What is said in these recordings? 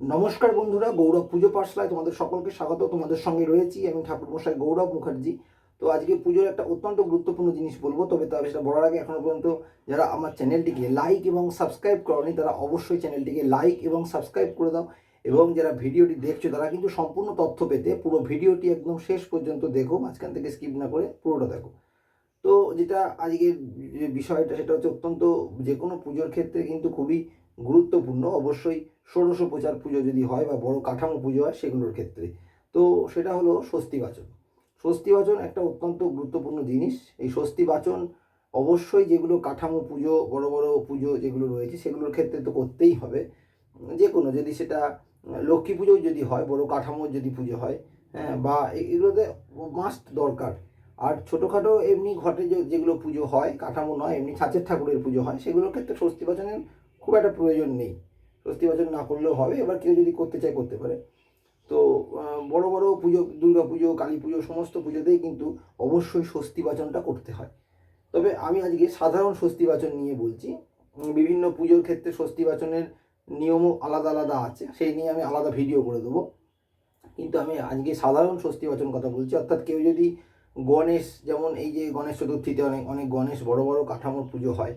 নমস্কার বন্ধুরা, গৌরব পুজো পাঠশালায় তোমাদের সকলকে স্বাগত। তোমাদের সঙ্গে রয়েছি আমি ঠাকুর মশাই গৌরব মুখার্জি। তো আজকে পুজোর একটা অত্যন্ত গুরুত্বপূর্ণ জিনিস বলব, তবে তবে সেটা বলার আগে এখনও পর্যন্ত যারা আমার চ্যানেলটিকে লাইক এবং সাবস্ক্রাইব করনি, তারা অবশ্যই চ্যানেলটিকে লাইক এবং সাবস্ক্রাইব করে দাও। এবং যারা ভিডিওটি দেখছ, তারা কিন্তু সম্পূর্ণ তথ্য পেতে পুরো ভিডিওটি একদম শেষ পর্যন্ত দেখো, মাঝখান থেকে স্কিপ না করে পুরোটা দেখো। তো যেটা আজকের যে বিষয়টা, সেটা হচ্ছে অত্যন্ত যে কোনো পুজোর ক্ষেত্রে কিন্তু খুবই গুরুত্বপূর্ণ। অবশ্যই ষোড়শোপচার পুজো যদি হয় বা বড় কাঠামো পুজো হয় সেগুলোর ক্ষেত্রে। তো সেটা হলো স্বস্তিবাচন স্বস্তিবাচন একটা অত্যন্ত গুরুত্বপূর্ণ জিনিস। এই স্বস্তিবাচন অবশ্যই যেগুলো কাঠামো পুজো, বড় বড় পুজো যেগুলো রয়েছে সেগুলোর ক্ষেত্রে তো করতেই হবে। যে কোনো যদি সেটা লক্ষ্মী পুজো যদি হয়, বড় কাঠামো যদি পুজো হয় হ্যাঁ বা এগুলোতে মাস্ট দরকার। আর ছোটোখাটো এমনি ঘটে যেগুলো পুজো হয়, কাঠামো নয়, এমনি ছাঁচের ঠাকুরের পুজো হয়, সেগুলোর ক্ষেত্রে স্বস্তিবাচনের খুব একটা প্রয়োজন নেই। স্বস্তিবাচন না করলেও হবে, এবার কেউ যদি করতে চায় করতে পারে। তো বড় বড় পুজো, দুর্গা পুজো, কালী পুজো, সমস্ত পুজোতেই কিন্তু অবশ্যই স্বস্তিবাচনটা করতে হয়। তবে আমি আজকে সাধারণ স্বস্তিবাচন নিয়ে বলছি। বিভিন্ন পুজোর ক্ষেত্রে স্বস্তিবাচনের নিয়মও আলাদা আলাদা আছে, সেই নিয়ে আমি আলাদা ভিডিও করে দেবো। কিন্তু আমি আজকে সাধারণ স্বস্তিবাচন কথা বলছি। অর্থাৎ কেউ যদি গণেশ, যেমন এই যে গণেশ চতুর্থীতে অনেক অনেক গণেশ বড় বড় কাঠামোর পুজো হয়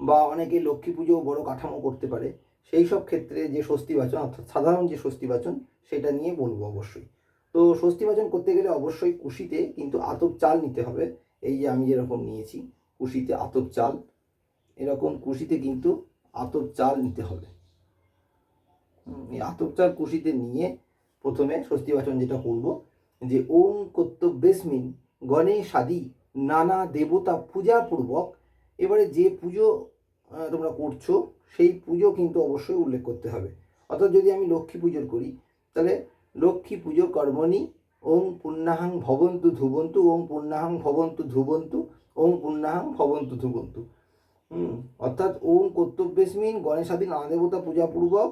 বা অনেকে লক্ষ্মী পুজো বড় কাঠামো করতে পারে, সেই সব ক্ষেত্রে যে স্বস্তিবাচন অর্থাৎ সাধারণ যে স্বস্তিবাচন সেটা নিয়ে বলব অবশ্যই। তো স্বস্তিবাচন করতে গেলে অবশ্যই কুশিতে কিন্তু আতপ চাল নিতে হবে, এই যে আমি যেরকম নিয়েছি, কুশিতে আতপ চাল, এরকম কুশিতে কিন্তু আতপ চাল নিতে হবে। এই আতপ চাল কুশিতে নিয়ে প্রথমে স্বস্তিবাচন যেটা করব, যে ওম কর্তব্যেস্মিন গণেশাদি নানা দেবতা পূজাপূর্বক এবারে যে পুজো তোমরা করছ, সেই পুজো কিন্তু অবশ্যই উল্লেখ করতে হবে। অর্থাৎ যদি আমি লক্ষ্মী পুজোর করি, তাহলে লক্ষ্মী পুজো কর্মণি ওম পুণ্যাহাং ভবন্তু ধুবন্তু ওম পুণ্যাহাং ভবন্তু ধুবন্তু ওম পুণ্যাহাং ভবন্তু ধুবন্তু। হুম, অর্থাৎ ওম কর্তব্যেস্মিন গণেশাদি নানা দেবতা পূজাপূর্বক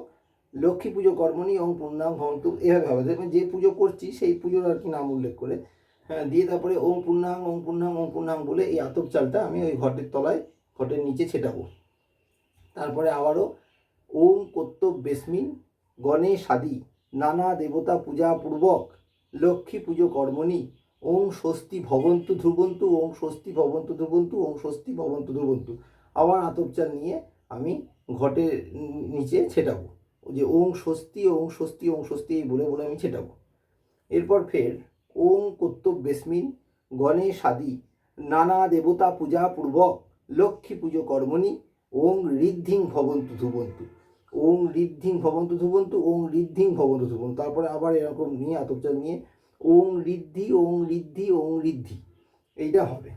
লক্ষ্মী পুজো কর্মণি ওম পুণ্যাং ভবন্তু, এভাবে হবে। দেখবেন যে পুজো করছি, সেই পুজোর আর কি নাম উল্লেখ করে হ্যাঁ দিয়ে তারপরে ওম পূর্ণাং ওম পুণ্যাং ওম পুণ্যাং বলে এই আতপ চালটা আমি ওই ঘটের তলায়, ঘটের নিচে ছেটাবো। তারপরে আবারও ওম কর্তব্যেস্মিন গণেশাদি নানা দেবতা পূজা পূর্বক লক্ষ্মী পুজো কর্মণি ওং স্বস্তি ভবন্তু ধ্রুবন্তু ওং স্বস্তি ভবন্তু ধ্রুবন্তু ওং স্বস্তি ভবন্তু ধ্রুবন্তু। আবার আতপ চাল নিয়ে আমি ঘটের নিচে ছেটাবো। যে ওং স্বস্তি ওং স্বস্তি ওং স্বস্তি এই বলে বলে আমি ছেটাবো। এরপর ফের ওং গণেশ আদি। নানা দেবতা পূজা পূর্বক লক্ষ্মী পুজো কর্মণি, ওং ঋদ্ধিং ভবন্তু ধুবন্তু। ওং ঋদ্ধিং ভবন্তু ধুবন্তু, ওং ঋদ্ধিং ভবন্তু ধুবন্তু। তারপরে আবার এরকম নিয়ে আতপচাল নিয়ে, ওং ঋদ্ধি ওং ঋদ্ধি ওং ঋদ্ধি এইটা হবে।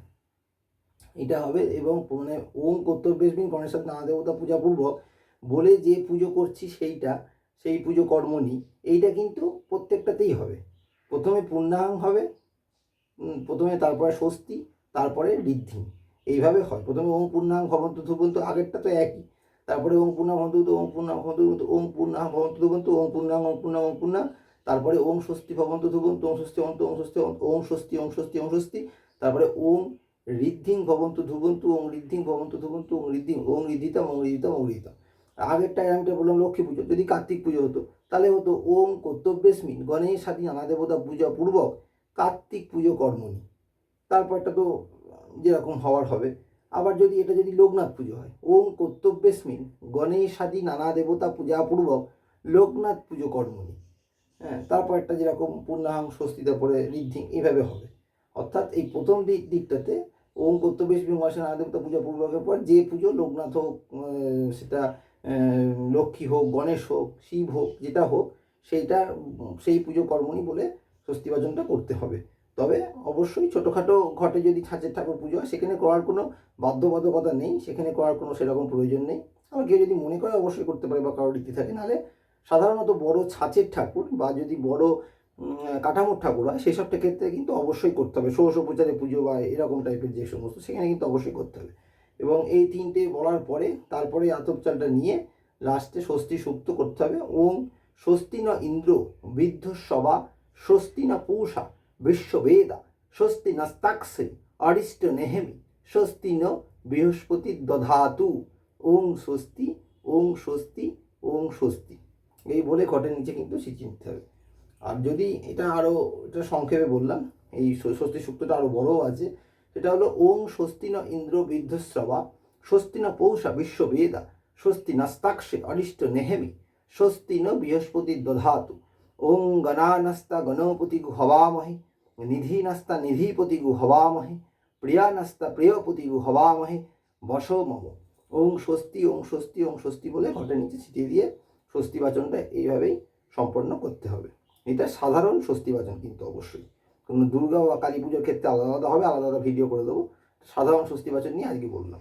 এটা হবে এবং মানে ওং কর্তব্যেস্মিন গণেশের নানা দেবতা পূজা পূর্বক বলে যে পুজো করছি সেইটা, সেই পুজো কর্মণি, এইটা কিন্তু প্রত্যেকটাতেই হবে। প্রথমে পূর্ণাঙ্গ হবে প্রথমে তারপরে স্বস্তি, তারপরে ঋদ্ধি। এইভাবে হয়। প্রথমে ওম পূর্ণাং ভবন্তু ধুবন্তু, আগেরটা তো একই। তারপরে ওম পূর্ণা ভবন্তু ওম পূর্ণা ভবন্তু ওম পূর্ণা ভবন্তু ধুবন্তু, ওম পূর্ণাং ওম পূর্ণাং ওম পূর্ণাং তারপরে ওম স্বস্তি ভবন্তু ধুবন্তু, ওম স্বস্তি অন্ত ওম স্বস্তি ওম স্বস্তি ওম স্বস্তি ওম স্বস্তি। তারপরে ওম ঋদ্ধিং ভবন্তু ধুবন্তু, ওম ঋদ্ধিং ভবন্তু ধুবন্তু, ওম ঋদ্ধিং, ওম ঋদ্ধিতাম ওম ঋদ্ধিতাম ওম ঋদ্ধিতাম। আগেরটায় আমি বললাম লক্ষ্মী পুজো, যদি কার্তিক পুজো হতো। তাহলে হতো ওম কর্তব্যেস্মিন, গণেশ আদি নানা দেবতা পূজা পূর্বক কার্তিক পুজো কর্মণী তারপরটা তো যেরকম হওয়ার হবে। আবার যদি এটা যদি লোকনাথ পুজো হয়, ওম কর্তব্যেস্মিন, গণেশ আদি নানা দেবতা পূজা পূর্বক লোকনাথ পুজো কর্মণী হ্যাঁ তারপর একটা যেরকম পূর্ণাহাং স্বস্তিতা পরে ঋদ্ধি, এইভাবে হবে। অর্থাৎ এই প্রথম দিক, দিকটাতে ওম কর্তব্যেস্মিন, গণেশ নানা দেবতা পূজা পূর্বকের পর যে পুজো লোকনাথ হোক সেটা লক্ষ্মী হোক, গণেশ হোক, শিব হোক, যেটা হোক, সেইটা, সেই পুজো কর্মণি বলে স্বস্তিবাচনটা করতে হবে। তবে অবশ্যই ছোটোখাটো ঘটে যদি ছাঁচের ঠাকুর পুজো হয়, সেখানে করার কোনো বাধ্যবাধকতা নেই, সেখানে করার কোনো সেরকম প্রয়োজন নেই। আবার কেউ যদি মনে করে অবশ্যই করতে পারে বা কারোর রীতি থাকে, নাহলে সাধারণত বড় ছাঁচের ঠাকুর বা যদি বড় কাঠামোর ঠাকুর হয়, সেসব ক্ষেত্রে কিন্তু অবশ্যই করতে হবে। ষোড়শ প্রচারে পুজো বা এরকম টাইপের যে সমস্ত, সেখানে কিন্তু অবশ্যই করতে হবে। এবং এই তিনটে বলার পরে তারপরে আতপ চালটা নিয়ে লাস্টে স্বস্তি সুক্ত করতে হবে ওম স্বস্তি না ইন্দ্র বৃদ্ধ সভা, স্বস্তি না পৌষা বিশ্ববেদা, স্বস্তি নাস্তাক্ষে অরিষ্ট নেহেমি, স্বস্তি ন বৃহস্পতি দধাতু। ওং স্বস্তি ওং স্বস্তি ওং স্বস্তি। এই বলে ঘটের নিচে কিন্তু সিঁচি নিতে হবে। আর যদি এটা আরও এটা সংক্ষেপে বললাম, এই স্বস্তি সূক্তটা আরও বড়ও আছে সেটা হলো ওম স্বস্তি না ইন্দ্র বৃদ্ধশ্রবা স্বস্তি না পৌষা বিশ্ববেদা স্বস্তি নাস্তাক্ষে অরিষ্ট নেহেমি স্বস্তি ন বৃহস্পতি দধাতু, ওং গণানস্তা গণপতি গু হবামহে নিধীনস্তা নিধিপতি গু হবামহে প্রিয়ানস্তা প্রিয়পতি গু হবামহে, বস মম। ওং স্বস্তি ওং স্বস্তি ওং স্বস্তি বলে ঘটের নিচে ছিটিয়ে দিয়ে স্বস্তি বাচনটা এইভাবেই সম্পন্ন করতে হবে। এটা সাধারণ স্বস্তি বাচন কিন্তু অবশ্যই। দুর্গা বা কালী পুজোর ক্ষেত্রে আলাদা আলাদা হবে, আলাদা আলাদা ভিডিও করে দেবো। সাধারণ স্বস্তি বাচন নিয়ে আজকে বললাম।